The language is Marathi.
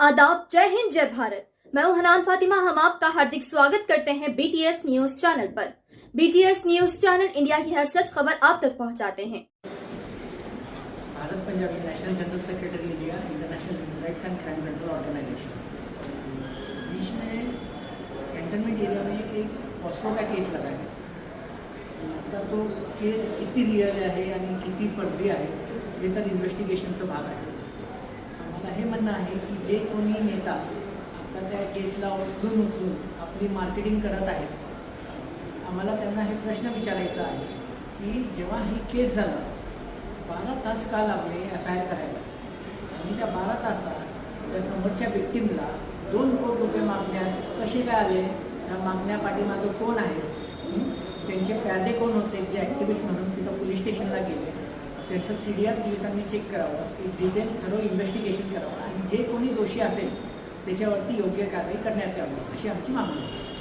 आदाब, जय हिंद, जय भारत। मैं हूँ हनान फातिमा। हम आपका हार्दिक स्वागत करते हैं बीटीएस न्यूज़ चैनल पर। बीटीएस न्यूज़ चैनल इंडिया की हर सच खबर आप तक पहुंचाते हैं। Bharat, Punjab national general secretary India international rights and crime control organisation beach में कॅन्टोन्मेंट एरिया में एक पॉस्को का केस लगा है। आता तो केस किती रिअल आहे आणि किती फर्जी आहे हे तर इन्व्हेस्टिगेशनचा भाग आहे मला हे म्हणणं आहे की जे कोणी नेता आता त्या केसला उचलून उचलून आपली मार्केटिंग करत आहेत आम्हाला त्यांना हे प्रश्न विचारायचा आहे की जेव्हा ही केस झाला बारा तास का लागले एफ आय आर करायला? आणि त्या बारा तासात त्या समोरच्या व्यक्तींना दोन कोटी रुपये मागण्यात कसे काय आले? त्या मागण्या पाठीमागं कोण आहे? त्यांचे प्यादे कोण होते? जे ॲक्टिव्हिस्ट म्हणून तिथं पोलीस स्टेशन त्यांचं सी डी आर पोलिसांनी चेक करावं डिटेल थरो इन्व्हेस्टिगेशन करावं. आणि जे कोणी दोषी असेल त्याच्यावरती योग्य कारवाई करण्यात यावी अशी आमची मागणी आहे.